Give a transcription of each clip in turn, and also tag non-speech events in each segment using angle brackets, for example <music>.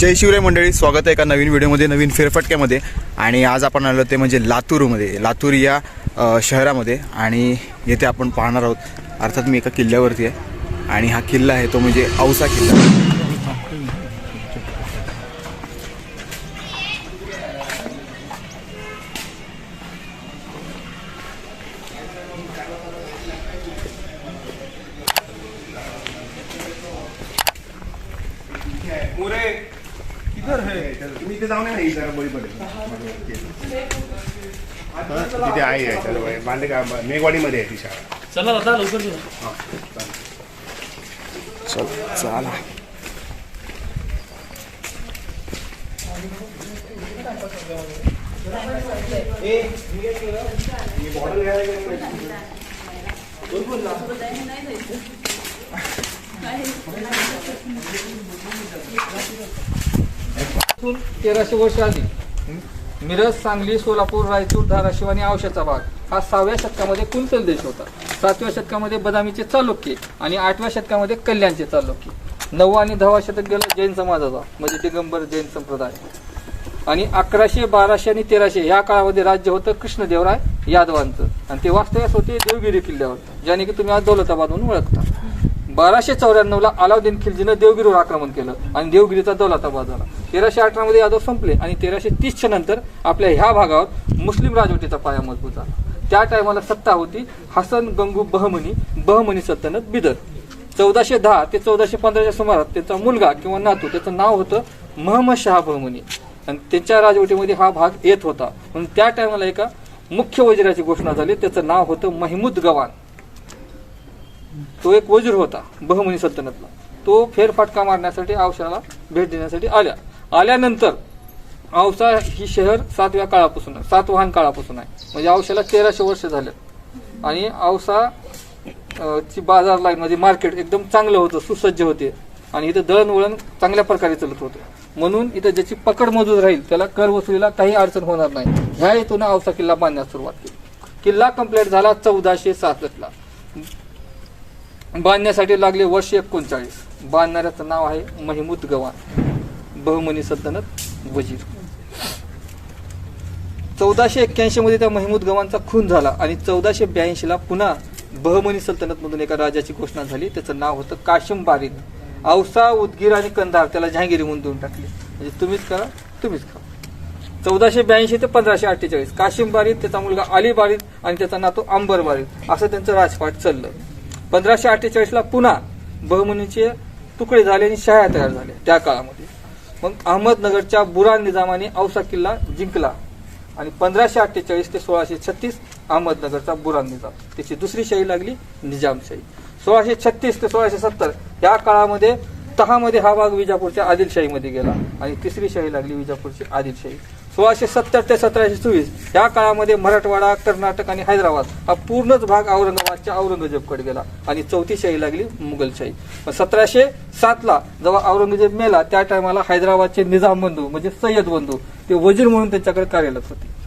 जय शिवराय मंडळी स्वागत आहे एका नवीन व्हिडिओमध्ये नवीन फेरफटक्यामध्ये. आणि आज आपण आलो ते म्हणजे लातूरमध्ये लातूर या शहरामध्ये. आणि येथे आपण पाहणार आहोत अर्थात मी एका किल्ल्यावरती आहे. आणि हा किल्ला आहे तो म्हणजे औसा किल्ला. पुरे तुम्ही इथे जाऊन नाही जरा बळी पडेल तिथे आहे आहे सर्व आहे. मांडका मेघवाडीमध्ये आहे ती शाळा। चला दादा लवकर घेऊ चल। चला <laughs> तेराशे वर्ष आधी. मिरज सांगली सोलापूर रायचूर धाराशिव आणि आवश्याचा भाग हा सहाव्या शतकामध्ये कुंतल देश होता. सातव्या शतकामध्ये बदामीचे चालुक्य आणि आठव्या शतकामध्ये कल्याणचे चालुक्य. नववा आणि दहावा शतक गेला जैन समाजाचा म्हणजे दिगंबर जैन संप्रदाय. आणि अकराशे बाराशे आणि तेराशे या काळामध्ये राज्य होतं कृष्णदेवराय यादवांचं. आणि ते वास्तव्यास होते देवगिरी किल्ल्यावर ज्याने की तुम्ही आज दौलताबाद ओळखता. बाराशे चौऱ्याण्णवला अलाउद्दीन खिलजीनं देवगिरीवर आक्रमण केलं आणि देवगिरीचा दौलताबाद झाला. तेराशे अठरामध्ये यादव संपले आणि तेराशे तीसच्या नंतर आपल्या ह्या भागावर मुस्लिम राजवटीचा पाया मजबूत झाला. त्या टायमाला सत्ता होती हसन गंगू बहमनी बहमनी सल्तनत बिदर. चौदाशे दहा ते चौदाशे पंधराच्या सुमारात त्यांचा मुलगा किंवा नातू त्याचं नाव होतं महम्मद शहा बहमनी. आणि त्यांच्या राजवटीमध्ये हा भाग येत होता. म्हणून त्या टायमाला एका मुख्य वजिराची घोषणा झाली. त्याचं नाव होतं महमूद गवान तो एक वजीर होता बहमनी सल्तनतला. तो फेरफाटका मारण्यासाठी औशाला भेट देण्यासाठी आल्या. आल्यानंतर औसा ही शहर सातव्या काळापासून आहे सातवाहन काळापासून आहे. म्हणजे औशाला तेराशे वर्ष झाले. आणि औसा ची बाजार लाईन म्हणजे मार्केट एकदम चांगलं होतं सुसज्ज होते. आणि इथं दळणवळण चांगल्या प्रकारे चालत होतं. म्हणून इथं ज्याची पकड मजूर राहील त्याला कर वसुलीला काही अडचण होणार नाही. ह्या हेतून औसा किल्ला बांधण्यास सुरुवात केली. किल्ला कंप्लीट झाला चौदाशे सातला बांधण्यासाठी लागले वर्ष एकोणचाळीस. बांधणाऱ्याचं नाव आहे महिमूद गवान बहुमनी सल्तनत वजीर. चौदाशे एक्क्याऐंशी मध्ये त्या महमूद गवानचा खून झाला आणि चौदाशे ब्याऐंशी ला पुन्हा बहमनी सल्तनत मधून एका राजाची घोषणा झाली. त्याचं नाव होतं काशिम बारीद. औसा उदगीर आणि कंधार त्याला जहांगिरी म्हणून देऊन टाकली. म्हणजे तुम्हीच करा तुम्हीच करा चौदाशे ब्याऐंशी ते पंधराशे अठ्ठेचाळीस. काशिम बारीद त्याचा मुलगा अली बारीद आणि त्याचा नातू अंबर बारीद. असं त्यांचं राजपाट चाललं. पंधराशे अठ्ठेचाळीस ला पुन्हा बहमनीचे तुकडे झाले आणि शाळा तयार झाल्या त्या काळामध्ये. मग अहमदनगरच्या बुरान निजामाने औसा किल्ला जिंकला आणि पंधराशे अठ्ठेचाळीस ते सोळाशे छत्तीस अहमदनगरचा बुरान निजाम. त्याची दुसरी शाही लागली निजामशाही सोळाशे छत्तीस ते सोळाशे सत्तर या काळामध्ये तहामध्ये हा भाग विजापूरच्या आदिलशाहीमध्ये गेला आणि तिसरी शाही लागली विजापूरची आदिलशाही. सोळाशे सत्तर ते सतराशे चोवीस या काळामध्ये मराठवाडा कर्नाटक आणि हैदराबाद हा पूर्णच भाग औरंगाबादच्या औरंगजेबकडे गेला आणि चौथी शाही लागली मुघलशाही सतराशे सातला जेव्हा औरंगजेब मेला त्या टायमाला हैदराबादचे निजाम बंधू म्हणजे सय्यद बंधू ते वजीर म्हणून त्यांच्याकडे कार्यरत होते.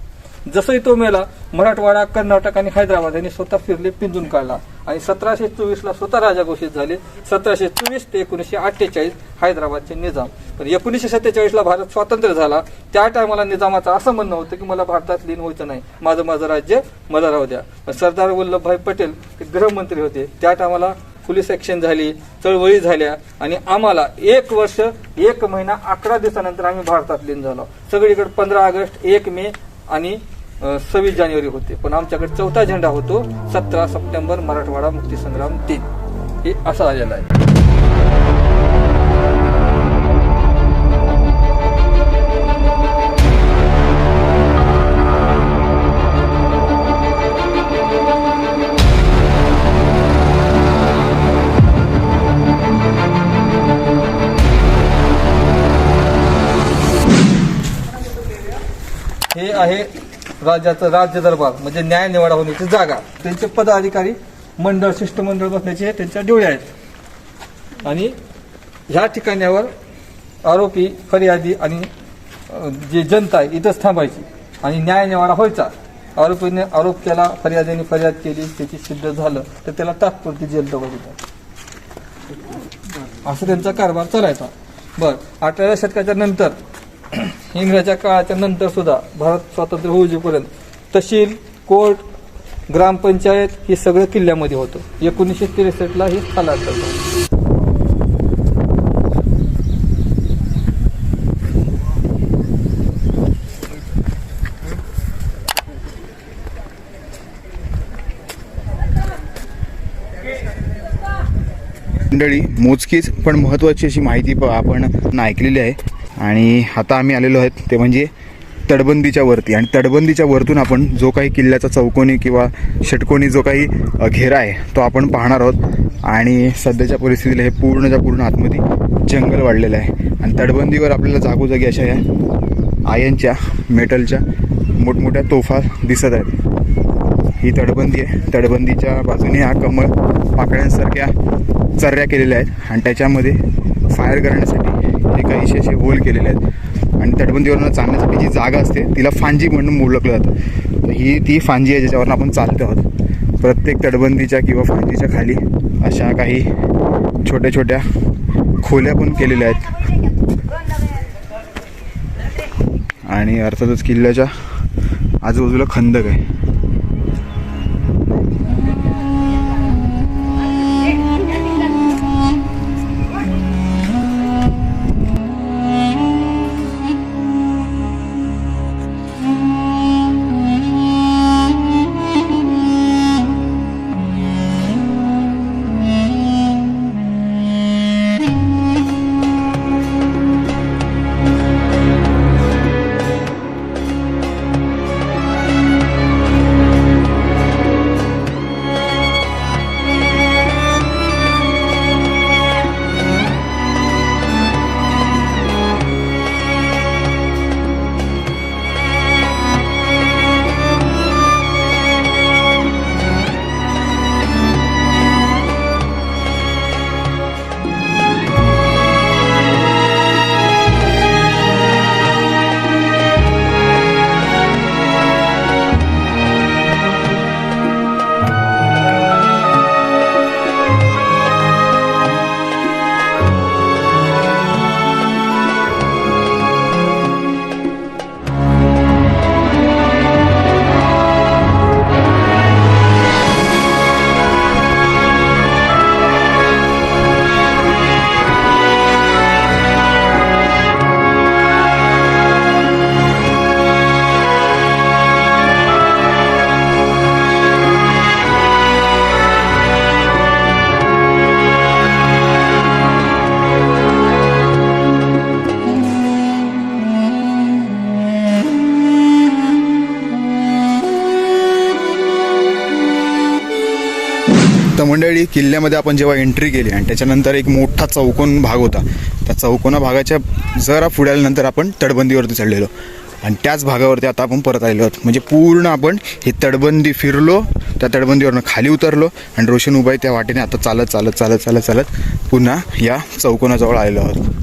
जसंही तो मेला मराठवाडा कर्नाटक आणि हैदराबाद यांनी स्वतः फिरले पिंजून काढला. आणि सतराशे चोवीस ला स्वतः राजा घोषित झाले. सतराशे चोवीस ते एकोणीसशे अठ्ठेचाळीस हैदराबादचे निजाम. पण एकोणीसशे सत्तेचाळीस ला भारत स्वातंत्र्य झाला. त्या टायमाला निजामाचं असं म्हणणं होतं की मला भारतात लीन व्हायचं नाही. माझं माझं राज्य मला राहू द्या. पण सरदार वल्लभभाई पटेल ते गृहमंत्री होते. त्या टायमाला पोलीस ऍक्शन झाली चळवळी झाल्या. आणि आम्हाला एक वर्ष एक महिना अकरा दिवसानंतर आम्ही भारतात लीन झालो. सगळीकडे पंधरा ऑगस्ट एक मे आणि सव्वीस जानेवारी होते. पण आमच्याकडे चौथा झेंडा होतो सतरा सप्टेंबर मराठवाडा मुक्तीसंग्राम दिन. हे असं आलेला आहे. हे आहे राज्याचं राज्य दरबार म्हणजे न्याय निवाडा होण्याची जागा. त्यांचे पदाधिकारी मंडळ शिष्टमंडळ बसण्याचे त्यांच्या डोळे आहेत. आणि ह्या ठिकाण्यावर आरोपी फर्यादी आणि जे जनता आहे इथंच थांबायची. आणि न्याय निवाडा व्हायचा. आरोपीने आरोप केला फर्यादीने फर्याद केली त्याची सिद्ध झालं तर त्याला तात्पुरती जेल दवा असं त्यांचा कारभार चालायचा. बर अठराव्या शतकाच्या नंतर इंग्रजाच्या काळाच्या नंतर सुद्धा भारत स्वातंत्र्य होईपर्यंत तहसील कोर्ट ग्रामपंचायत हे सगळं किल्ल्यामध्ये होतं. एकोणीसशे त्रेसष्टला हे स्थलांतर झालं. मंडळी मोजकीच पण महत्त्वाची अशी माहिती आपण ऐकलेली आहे. आणि आता आम्ही आलेलो आहेत ते म्हणजे तटबंदीच्या वरती. आणि तटबंदीच्या वरतून आपण जो काही किल्ल्याचा चौकोनी किंवा षटकोनी जो काही घेरा आहे तो आपण पाहणार आहोत. आणि सध्याच्या परिस्थितीला हे पूर्णच्या पूर्ण आतमध्ये जंगल वाढलेलं आहे. आणि तटबंदीवर आपल्याला जागोजागी अशा या आयनच्या मेटलच्या मोठमोठ्या तोफा दिसत आहेत. ही तटबंदी आहे. तटबंदीच्या बाजूने हा कमळ पाकळ्यांसारख्या चर्या केलेल्या आहेत. आणि त्याच्यामध्ये फायर करण्यासाठी हे काहीसे असे होल केलेले आहेत. आणि तटबंदीवरनं चालण्यासाठी जी जागा असते तिला फांजी म्हणून ओळखलं जातं. तर ही ती फांजी आहे ज्याच्यावरनं आपण चालतो आहोत. प्रत्येक तटबंदीच्या किंवा फांजीच्या खाली अशा काही छोट्या छोट्या खोल्या पण केलेल्या आहेत. आणि अर्थातच किल्ल्याच्या आजूबाजूला खंदक आहे. किल्ल्यामध्ये आपण जेव्हा एंट्री केली आणि त्याच्यानंतर एक मोठा चौकोन भाग होता. त्या चौकोना भागाच्या जरा पुढे आल्यानंतर आपण तटबंदीवरती चढलेलो. आणि त्याच भागावरती आता आपण परत आलेलो आहोत. म्हणजे पूर्ण आपण ही तटबंदी फिरलो त्या तटबंदीवरनं खाली उतरलो आणि रोशन उबाई त्या वाटेने आता चालत चालत चालत चालत चालत पुन्हा या चौकोनाजवळ आलेलो आहोत.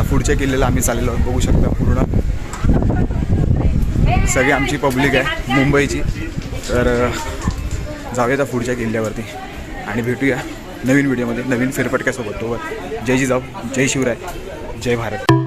आता पुढच्या किल्ल्याला आम्ही चाललेलो आहोत. बघू शकता पूर्ण. सगळी आमची पब्लिक आहे मुंबईची. तर जाऊया पुढच्या किल्ल्यावरती आणि भेटूया नवीन व्हिडिओमध्ये नवीन फेरफटक्यासोबत. तोवर जय जिजाऊ जय शिवराय जय भारत.